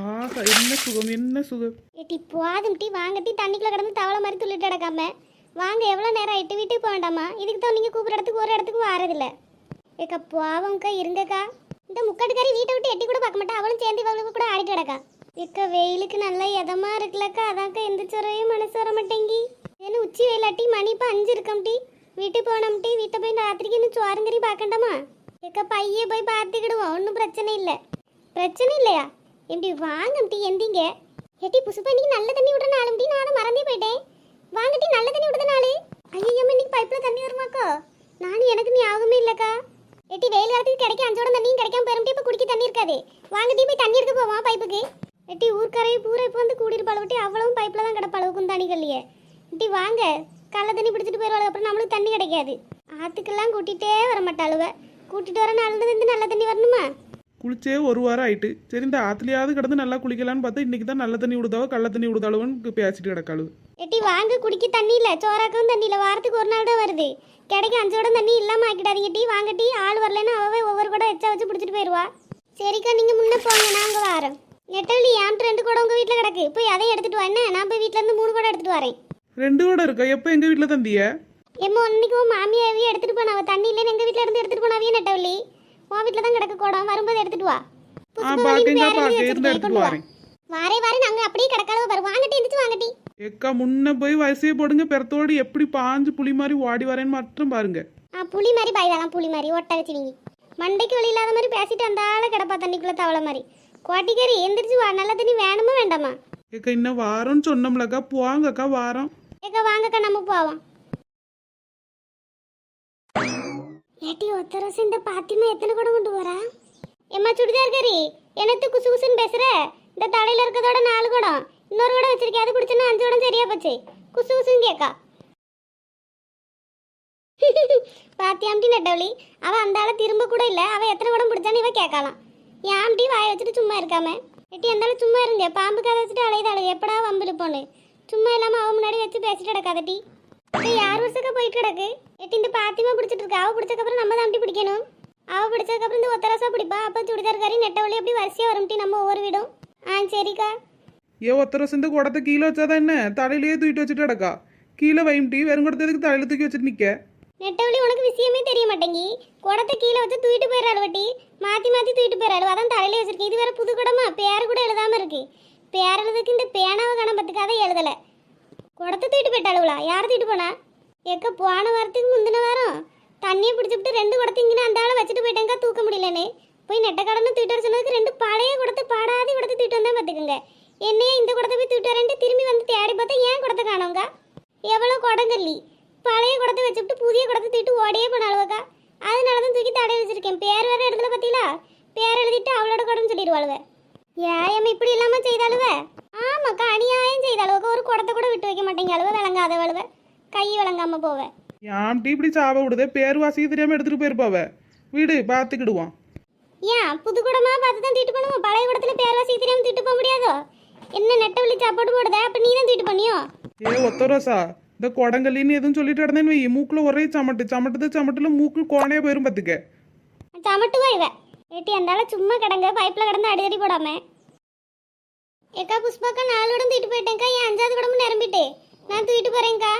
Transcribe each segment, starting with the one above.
ஆஹா என்ன சுகம் என்ன சுகம்? ஏட்டி போதும் டீ வாங்கட்டி தண்ணிக்குள்ள கிடந்து தவளை மாதிரி துள்ளிட்டு கிடக்காம. வாங்க எவ்வளோ நேரம் ஆயிட்டு? வீட்டுக்கு போக வேண்டாமா இதுக்கு தான் நீங்கள் கூப்பிட்ற இடத்துக்கு ஒரு இடத்துக்கு வாரதில்ல. ஏக்கா போவங்க்கா இருங்கக்கா. இந்த முக்காட்டுக்காரி வீட்டை விட்டு எட்டி கூட பார்க்க மாட்டா. அவளும் சேர்ந்து இவங்களுக்கு கூட ஆடிட்டு கிடக்கா. ஏக்கா வெயிலுக்கு நல்லா இதமா இருக்குல்லக்கா. அதான்க்கா எந்திரிச்சு வரவே மனசு வர மாட்டேங்கி. ஏன்னு உச்சி வெயிலாட்டி மணி இப்போ அஞ்சு இருக்கம் டீ. வீட்டுக்கு போனோம் டீ. வீட்டை போய் ராத்திரிக்கு இன்னும் சோரங்கறி பார்க்கண்டாமா? ஏக்கா பையே போய் பார்த்துக்கிடுவோம். ஒன்றும் பிரச்சனை இல்லை. பிரச்சனை இல்லையா? எப்படி வாங்க எந்திங்க. ஏட்டி புசுப்பா இன்னைக்கு நல்ல தண்ணி விடுற நாளும்டி நானும் மறந்தே போயிட்டேன். வாங்கட்டி நல்ல தண்ணி விடுற நாள். ஐயோ இன்னைக்கு பைப்பில் தண்ணி வருமாக்கா நானும் எனக்கு ஞாபகமே இல்லைக்கா. எட்டி வெயில் காலத்துக்கு கிடைக்க அஞ்சோட தண்ணியும் கிடைக்காம பெரும் இப்போ குடிக்க தண்ணி இருக்காது. வாங்கட்டி போய் தண்ணி எடுக்க போவோம் பைப்புக்கு. எட்டி ஊர்க்கரையை பூரா இப்போ வந்து கூடியிருப்பாள் விட்டு அவ்வளவும் பைப்பில் தான் கிடப்பாள் தண்ணி கல்லையே. ஏட்டி வாங்க. கள்ள தண்ணி பிடிச்சிட்டு போயிடுவாள் அப்புறம் நம்மளுக்கு தண்ணி கிடைக்காது. ஆற்றுக்கெல்லாம் கூட்டிகிட்டே வர மாட்டாளுவ கூட்டிகிட்டு வர நல்லது இருந்து நல்ல தண்ணி வரணுமா? குளிச்சே ஒரு வாரம் ஆயிட்டு. சரி இந்த ஆத்துலயாவது கிடந்து நல்லா குளிக்கலான்னு பார்த்தா இன்னைக்கு தான் நல்ல தண்ணி விடுதாவோ கள்ள தண்ணி விடுதாளோன்னு பேசிட்டு கிடக்காளு எட்டி வாங்க குடிக்க தண்ணி இல்லை. சோறாக்கவும் தண்ணி இல்லை. வாரத்துக்கு ஒரு நாள் தான் வருது. கிடைக்க அஞ்சோட தண்ணி இல்லாமல் ஆக்கிடாதீங்க டீ வாங்க டீ ஆள் வரலன்னா அவவே ஒவ்வொரு கூட எச்சா வச்சு பிடிச்சிட்டு போயிடுவா சரிக்கா நீங்கள் முன்னே போங்க. நாங்கள் வாரோம் நெட்டவள்ளி ஏன்ட்டு ரெண்டு கூட உங்கள் வீட்டில் கிடக்கு. போய் அதையும் எடுத்துட்டு வா. என்ன? நான் போய் வீட்டிலேருந்து மூணு கூட எடுத்துட்டு வரேன். ரெண்டு கூட இருக்கா? எப்போ எங்க வீட்டில் தந்திய? எம்மோ அன்னைக்கு உன் மாமியாவே எடுத்துட்டு போனாவ. தண்ணி இல்லைன்னு எங்கள் வீட்டில் இருந்து எடுத்துட்டு போனாவே நெட்டவள்ளி? உன் வீட்டில் தான் கிடக்க கூடம் வரும்போது எடுத்துட்டு வா. வாரே வாரே நாங்கள் அப்படியே கிடக்காளவு வரும் வாங்கட்டி எந்திரிச்சு வாங்கட்டி. எக்கா முன்ன போய் வயசையே போடுங்க பெறத்தோடு எப்படி பாஞ்சு புலி மாதிரி ஓடி வரேன்னு மட்டும் பாருங்க. ஆ புளி மாதிரி பாய்தாலாம் புளி மாதிரி ஒட்ட வச்சுவீங்க மண்டைக்கு வழி இல்லாத மாதிரி பேசிட்டு அந்த ஆளை கிடப்பா தண்ணிக்குள்ள தவளை மாதிரி. கோட்டிக்கறி எந்திரிச்சு வா. நல்ல தண்ணி வேணுமா வேண்டாமா? ஏக்கா இன்னும் வாரம்னு சொன்னோம்லக்கா போவாங்கக்கா வாரம். ஏக்கா வாங்கக்கா நம்ம போவோம். ஏட்டி ஒத்த இந்த பாத்திமா எத்தனை கூட கொண்டு போறா? எம்மா சுடிதார் கறி. என்னத்து குசு குசுன்னு பேசுற? இந்த தலையில இருக்கதோட நாலு குடம் இன்னொரு குடம் வச்சிருக்கேன் அது குடிச்சுன்னா அஞ்சு குடம் சரியா போச்சு. குசு குசுன்னு கேக்கா. பாத்தியாம்டி நெட்டவழி. அவ அந்த ஆளை திரும்ப கூட இல்ல. அவ எத்தனை குடம் பிடிச்சான்னு இவ கேட்கலாம். ஏன்டி வாய வச்சுட்டு சும்மா இருக்காம. எட்டி அந்த சும்மா இருங்க பாம்பு கதை வச்சுட்டு அலையுதாளு எப்படா வம்பில் போன்னு? சும்மா இல்லாம அவ முன்னாடி வச்சு பேசிட்டு கிடக்காதட்டி ஏய், யார் வருஷக்கா போயிட்டு கிடக்கு? எட்டி இந்த பாத்திமா பிடிச்சிட்டு இருக்கா? அவ பிடிச்சக்கப்புறம் நம்ம தான் பிடிக்கணும். அவ பிடிச்சதுக்கப்புறம் இந்த ஒத்தரசா பிடிப்பா? அப்ப சுடிதார்காரி நெட்டவழி அப்படி வரிசையா வரும்டி நம்ம ஒவ்வொரு வீடும்? ஆ சரிக்கா. ஏ ஒத்தர சேர்ந்து குடத்தை கீழே வச்சாதான் என்ன? தலையிலேயே தூக்கிட்டு வச்சுட்டு கிடக்கா? கீழே வைம்டி வெறும் குடத்ததுக்கு தலையில தூக்கி வச்சுட்டு நிக்க? நெட்டவழி உனக்கு விஷயமே தெரிய மாட்டேங்கி. குடத்தை கீழே வச்சு தூக்கிட்டு போயிடாள் வட்டி. மாத்தி மாத்தி தூக்கிட்டு போயிடாள் அதான் தலையில வச்சிருக்கேன் இது வேற புது குடமா? பேர் கூட எழுதாம இருக்கு. பேர் எழுதுக்கு இந்த பேனாவை கணபத்துக்காக எழுதல. குடத்தை தூக்கிட்டு போயிட்டாளுவலா யார் தூக்கிட்டு போனா? எக்க போன வாரத்துக்கு முந்தின வாரம் தண்ணியை பிடிச்சிட்டு ரெண்டு குடத்தை இங்கே அந்த ஆளை வச்சுட்டு போயிட்டேங்க தூக்க முடியலன்னு. போய் நெட்டக்கடன்னு தூக்கிட்டு வர சொன்னதுக்கு ரெண்டு பழைய குடத்தை பாடாத குடத்தை தூக்கிட்டு வந்தா பார்த்துக்குங்க என்னையே இந்த குடத்தை போய் தூக்கிட்டு வரேன்ட்டு திரும்பி வந்து தேடி பார்த்தா ஏன் குடத்தை காணோங்க எவ்வளோ குடங்கல்லி பழைய குடத்தை வச்சுட்டு புதிய குடத்தை தூக்கிட்டு ஓடியே போனாளுவக்கா அதனால தான் தூக்கி தடை வச்சிருக்கேன் பேர் வேற இடத்துல பார்த்தீங்களா பேர் எழுதிட்டு அவளோட குடம்னு சொல்லிடுவாளுவ ஏன் இப்படி இல்லாம செய்தாளுவ ஆமாக்கா அநியாயம் செய்தாளுவக்கா ஒரு குடத்தை கூட விட்டு வைக்க விளங்காதவளுவ கை விளங்காம போவ. யாம்டி இப்படி சாவ விடுதே? பேர் வாசிக்க தெரியாம எடுத்துட்டு போயிருப்பாவ. வீடு பார்த்துக்கிடுவான் ஏன்? புது குடமா பார்த்து தான் தூக்கிட்டு பண்ணுவோம். பழைய குடத்துல பேர் வாசி தெரியாம தூக்கிட்டு போக முடியாதோ? என்ன நெட்ட வழி சாப்பாடு போடுத? அப்ப நீ தான் தூக்கிட்டு பண்ணியோ? ஏ ஒத்தரோசா இந்த குடங்கல்லின்னு எதுவும் சொல்லிட்டு கிடந்தேன்னு வை மூக்குல ஒரே சமட்டு சமட்டுது சமட்டுல மூக்கு கோணையா போயிரும் பார்த்துக்க சமட்டுவா இவ? ஏட்டி அந்தால சும்மா கிடங்க. பைப்ல கிடந்து அடி அடி போடாம. ஏக்கா புஷ்பாக்கா நாலு குடம் தூக்கிட்டு போயிட்டேன்க்கா. என் அஞ்சாவது குடமும் நிரம்பிட்டு? நான் தூக்கிட்டு போறேன்க்கா.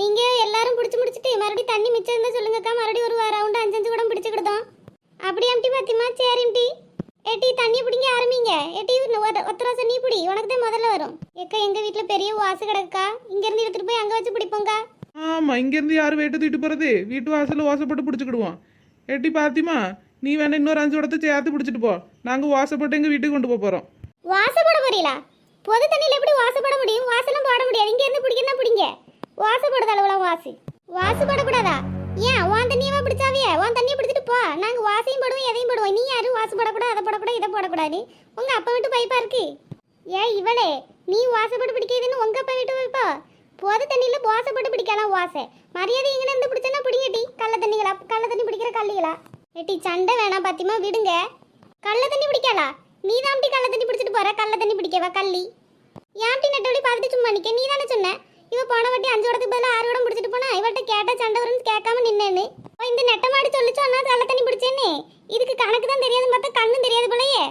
நீங்க எல்லாரும் பிடிச்சி முடிச்சிட்டு மறுபடியும் தண்ணி மிச்சம் இருந்தா சொல்லுங்கக்கா. மறுபடியும் ஒரு ரவுண்டு அஞ்சு அஞ்சு குடம் பிடிச்சுக்கிட்டோம் அப்படி அம்டி பாத்திமா? சரிம்டி ஏட்டி தண்ணி பிடிங்க ஆரம்பிங்க. ஏட்டி ஒத்தர நீ பிடி. உனக்கு தான் முதல்ல வரும். ஏக்கா எங்க வீட்ல பெரிய வாசு கிடக்கா இங்க இருந்து எடுத்துட்டு போய் அங்க வச்சு பிடிப்போங்கா ஆமா இங்கேருந்து யார் வெயிட்டு தூக்கிட்டு போறது? வீட்டு வாசல்ல வாசப்பட்டு பிடிச்சிக்கிடுவோம். எட்டி பாத்திமா நீ வேணா இன்னொரு அஞ்சு இடத்த சேர்த்து பிடிச்சிட்டு போ. நாங்க வாசப்பட்டு எங்க வீட்டுக்கு கொண்டு போக போறோம். வாசப்பட போறீங்களா? பொது தண்ணியில் எப்படி வாசப்பட முடியும்? வாசலும் போட முடியாது. இங்கே இருந்து பிடிக்கணும் பிடிங்க? வாசப்படுது அளவுலாம் வாசு. வாசுபடக்கூடாதா ஏன்? உன் தண்ணியவா பிடிச்சாவிய உன் தண்ணியை பிடிச்சிட்டு போ. நாங்கள் வாசையும் போடுவோம் எதையும் போடுவோம். நீ யாரும் வாசப்படக்கூடாது அதை போடக்கூடாது இதை போடக்கூடாது. உங்கள் அப்பா வீட்டு பைப்பா இருக்கு? ஏன் இவளே நீ வாசப்பட்டு பிடிக்கிறதுன்னு உங்கள் அப்பா வீட்டு பைப்பா? பொது தண்ணியில் வாசப்பட்டு பிடிக்கலாம் வாசை. மரியாதை இங்கே இருந்து பிடிச்சனா பிடிங்கட்டி கள்ள தண்ணிகளா? கள்ள தண்ணி பிடிக்கிற கள்ளிகளா? ஏட்டி சண்டை வேணாம் பாத்திமா. விடுங்க. கள்ள தண்ணி பிடிக்காளா நீ தான் அப்படி கள்ள தண்ணி பிடிச்சிட்டு போற? கள்ள தண்ணி பிடிக்கவா? கள்ளி. ஏன்டி நெட்டவழி பார்த்துட்டு சும்மா நிக்க? நீ தானே சொன்ன? இவ போன வட்டி அஞ்சு வடத்துக்கு பதிலாக ஆறு வடம் பிடிச்சிட்டு போனா இவட்ட கேட்டா சண்டை வரும்னு கேட்காம நின்னேன்னு. இந்த நெட்ட மாடி சொல்லிச்சு ஒன்னா கள்ள தண்ணி பிடிச்சேன்னு. இதுக்கு கணக்கு தான் தெரியாது பார்த்தா கண்ணும் தெரியாது போலயே.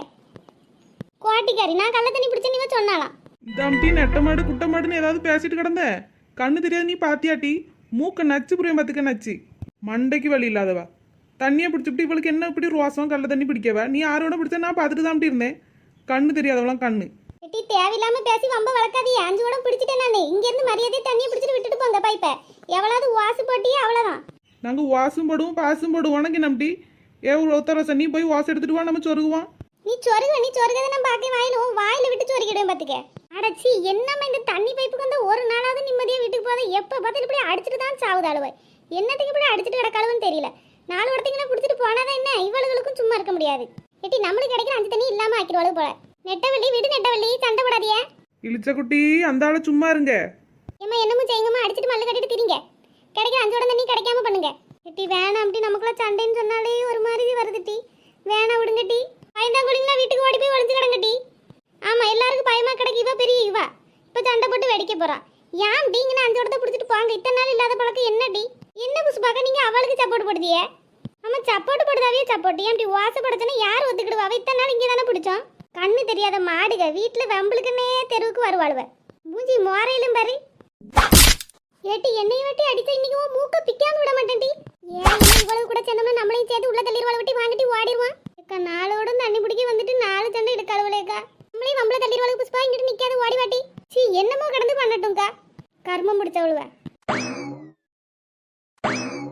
குவாட்டிக்காரி நான் கள்ள தண்ணி பிடிச்ச நீ சொன்னாலாம் இதாம்டி குட்ட மாடுன்னு ஏதாவது பேசிட்டு கிடந்த? கண்ணு தெரியாது நீ பாத்தியாட்டி? மூக்க நச்சு புரியும் பார்த்துக்க நச்சு. மண்டைக்கு வழி இல்லாதவா? தண்ணியை பிடிச்சிட்டு இவளுக்கு என்ன இப்படி ரோசம் கள்ள தண்ணி பிடிக்கவா? நீ யாரோட பிடிச்ச நான் பார்த்துட்டு தான் இருந்தேன். கண்ணு தெரியாதவளாம் கண்ணு. எட்டி தேவையில்லாம பேசி வம்ப வளர்க்காதீங்க. அஞ்சு கூட பிடிச்சிட்டேன் நான். இங்க இருந்து மரியாதை தண்ணியை பிடிச்சிட்டு விட்டுட்டு போங்க பைப்பை எவ்வளவு வாசு போட்டியே அவ்வளவுதான். நாங்கள் வாசும் போடுவோம் பாசும் போடுவோம். உனக்கு நம்பி ஏ ஒருத்தர நீ போய் வாசம் எடுத்துட்டு வா நம்ம சொருகுவோம். நீ சொருக நீ சொருகதை நான் பார்க்க வாயில உன் வாயில விட்டு சொருகிடுவேன் பாத்துக்க. அடச்சி என்னம்மா இந்த தண்ணி பைப்புக்கு வந்து ஒரு நாளாவது நிம்மதியா வீட்டுக்கு போகாத? எப்ப பார்த்தாலும் இப்படி அடிச்சிட்டு தான் சாவுது அழுவை. என்னத்துக்கு இப்படி அடிச்சிட்டு கிடக்காளுன்னு தெரியல. நாலு இடத்துக்கு பிடிச்சிட்டு போனாதான் என்ன? இவளுகளுக்கும் சும்மா இருக்க முடியாது. எட்டி நம்மளுக்கு கிடைக்கிற அஞ்சு தண்ணி இல்லாம ஆக்கிடுவாளு போல. நெட்டவள்ளி விடு நெட்டவள்ளி சண்டை போடாதியே இழிச்ச குட்டி அந்த ஆளை சும்மா இருங்க. ஏம்மா என்னமோ செய்யுங்கம்மா அடிச்சிட்டு மல்லு கட்டிட்டு திரிங்க. கிடைக்கிற அஞ்சோட தண்ணி கிடைக்காம பண்ணுங்க. எட்டி வேணாம் அப்படி நமக்குள்ள சண்டைன்னு சொன்னாலே ஒரு மாதிரி வருது டி. வேணாம் விடுங்க டி. பயந்தாங்குழிங்களா வீட்டுக்கு ஓடி போய் ஒளிஞ்சு கிடங்க டி. ஆமா எல்லாருக்கும் பயமா கிடக்கு. இவ பெரிய இவா. இப்ப சண்டை போட்டு வெடிக்க போறான் ஏன் டீங்கன்னு இடத்த பிடிச்சிட்டு போங்க இத்தனை நாள் இல்லாத பழக்கம் என்ன டி? என்ன புசுபாக்க நீங்க அவளுக்கு சப்போர்ட் போடுதியே ஆமா சப்போர்ட் போடுதாவே சப்போர்ட் ஏன் இப்படி வாசப்படுச்சுன்னா யார் ஒத்துக்கிடுவா? இத்தனை நாள் இங்கே தானே பிடிச்சோம். கண்ணு தெரியாத மாடுக வீட்டில் வெம்பளுக்குன்னே தெருவுக்கு வருவாளுவ. மூஞ்சி மோரையிலும் பாரு. ஏட்டி என்னைய வெட்டி அடிச்ச இன்னைக்கு உன் மூக்க பிக்காம விட மாட்டேன்டி ஏன் இவ்வளவு கூட சேர்ந்தோம்னா நம்மளையும் சேர்த்து உள்ள தள்ளிடுவாள் வெட்டி வாங்கிட்டு ஓடிடுவான். அக்கா நாளோட தண்ணி பிடிக்க வந்துட்டு நாலு சண்டை எடுக்காளுவலேக்கா நம்மளையும் நம்மள தள்ளிடுவாளுக்கு புஷ்பா இங்கிட்டு நிக்காது ஓடி வாட்டி. சீ என்னமோ கடந்து பண்ணட்டும்க்கா. கர்மம் பிடிச்சவளுவ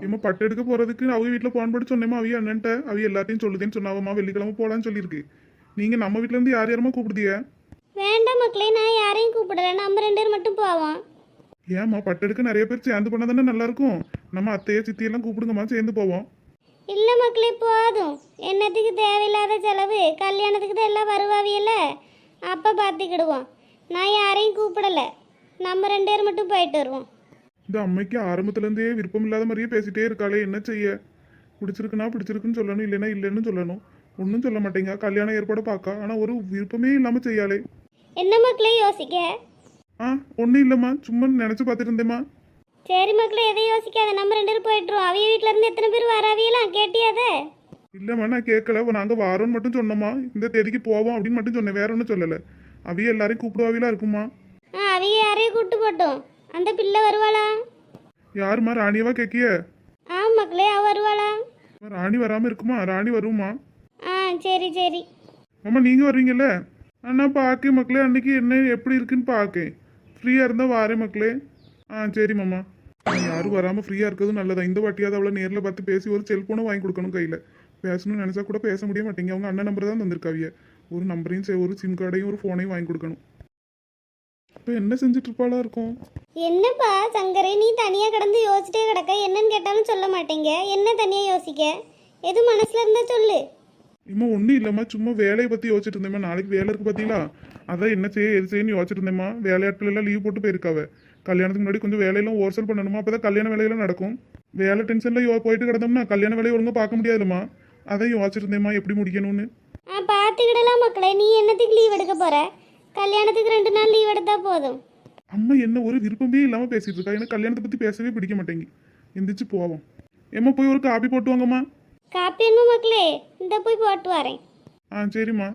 இம்மா பட்டு எடுக்க போறதுக்கு அவங்க வீட்டில் போன் பண்ணி சொன்னேமா அவிய அண்ணன்ட்ட. அவிய எல்லாத்தையும் சொல்லுதேன்னு சொன்னாவம்மா வெள்ளிக்கிழமை போலான்னு சொல்லியிருக்கு. நீங்க நம்ம வீட்ல இருந்து யார் யாரமா கூப்பிடுதிய வேண்டாம் மக்களே நான் யாரையும் கூப்பிடல. நம்ம ரெண்டு பேர் மட்டும் போவோம். ஏம்மா பட்டு எடுக்க நிறைய பேர் சேர்ந்து பண்ணா தானே நல்லா இருக்கும் நம்ம அத்தைய சித்தியெல்லாம் கூப்பிடுங்கம்மா சேர்ந்து போவோம். இல்ல மக்களே போதும். என்னத்துக்கு தேவையில்லாத செலவு? கல்யாணத்துக்கு தான் எல்லாம் வருவாவியல்ல. அப்ப பார்த்துக்கிடுவோம். நான் யாரையும் கூப்பிடல. நம்ம ரெண்டு பேர் மட்டும் போயிட்டு வருவோம். இந்த அம்மைக்கு ஆரம்பத்துல இருந்தே விருப்பம் இல்லாத மாதிரியே பேசிட்டே இருக்காளே என்ன செய்ய? பிடிச்சிருக்குன்னா பிடிச்சிருக்குன்னு சொல்லணும் இல்லைன்னா இல்லைன்னு சொல்லணும். ஒன்றும் சொல்ல மாட்டேங்க. கல்யாண ஏற்பாடு பார்க்க ஆனால் ஒரு விருப்பமே இல்லாமல் செய்யாளே. என்ன மக்களே யோசிக்க? ஆ ஒன்றும் இல்லைம்மா. சும்மா நினச்சி பார்த்துட்டு இருந்தேம்மா. சரி மக்களே எதையும் யோசிக்காத? நம்ம ரெண்டு பேரும் போயிட்டுருவோம் அவிய வீட்ல இருந்து எத்தனை பேர் வராவியெல்லாம் கேட்டியாத? இல்லைம்மா நான் கேட்கல. நாங்கள் வாரோன்னு மட்டும் சொன்னோம்மா. இந்த தேதிக்கு போவோம் அப்படின்னு மட்டும் சொன்னேன். வேற ஒன்றும் சொல்லலை. அவிய எல்லாரையும் கூப்பிடுவாவிலாம் இருக்குமா? ஆ அவிய யாரையும் கூட்டு போட்டோம். அந்த பிள்ளை வருவாளா? யாரும்மா ராணியவா கேட்கிய ஆ மக்களே அவ வருவாளா? ராணி வராமல் இருக்குமா? ராணி வருமா? ஆ சரி சரி. மாமா நீங்கள் வருவீங்கல்ல அண்ணா பார்க்க மக்களே அன்னைக்கு என்ன எப்படி இருக்குன்னு பார்க்கேன் ஃப்ரீயாக இருந்தால் வாரேன் மக்களே. ஆ சரி மாமா. யாரும் வராமல் ஃப்ரீயாக இருக்கிறது நல்லதா. இந்த வாட்டியாவது அவளை நேரில் பார்த்து பேசி ஒரு செல்ஃபோனும் வாங்கி கொடுக்கணும் கையில். பேசணும்னு நினச்சா கூட பேச முடிய மாட்டேங்க அவங்க அண்ணன் நம்பர் தான் தந்திருக்காவிய. ஒரு நம்பரையும் சே- ஒரு சிம் கார்டையும் ஒரு ஃபோனையும் வாங்கி கொடுக்கணும். இப்போ என்ன செஞ்சுட்டு இருப்பாளா இருக்கும்? என்னப்பா சங்கரே நீ தனியா கிடந்து யோசிச்சிட்டே கிடக்க. என்னன்னு கேட்டாலும் சொல்ல மாட்டேங்க. என்ன தனியா யோசிக்க? எது மனசுல இருந்தா சொல்லு. இம்மா ஒன்றும் இல்லைம்மா. சும்மா வேலையை பற்றி யோசிச்சுட்டு இருந்தேம்மா. நாளைக்கு வேலை இருக்கு பார்த்தீங்களா அதான் என்ன செய்ய எது செய்யன்னு யோசிச்சுட்டு இருந்தேம்மா. வேலையாட்கள் எல்லாம் லீவ் போட்டு போயிருக்காவ. கல்யாணத்துக்கு முன்னாடி கொஞ்சம் வேலையெல்லாம் ஓர்சல் பண்ணணுமா? அப்போ தான் கல்யாண வேலையெல்லாம் நடக்கும். வேலை டென்ஷனில் யோ போயிட்டு கிடந்தோம்னா கல்யாண வேலையை ஒழுங்காக பார்க்க முடியாதுல்லம்மா அதான் யோசிச்சுட்டு இருந்தேம்மா எப்படி முடிக்கணும்னு? ஆ பார்த்துக்கிடலாம் மக்களே. நீ என்னத்துக்கு லீவ் எடுக்க போற? கல்யாணத்துக்கு ரெண்டு நாள் லீவ் எடுத்தா போதும். அம்மா என்ன ஒரு விருப்பமே இல்லாமல் பேசிட்டு இருக்கா? எனக்கு கல்யாணத்தை பற்றி பேசவே பிடிக்க மாட்டேங்கி. எந்திரிச்சு போவோம். ஏம்மா போய் ஒரு காப்பி போட்டு வாங்கம்மா. காப்பி என்ன மக்களே? இந்த போய் போட்டு வரேன். ஆ சரிம்மா.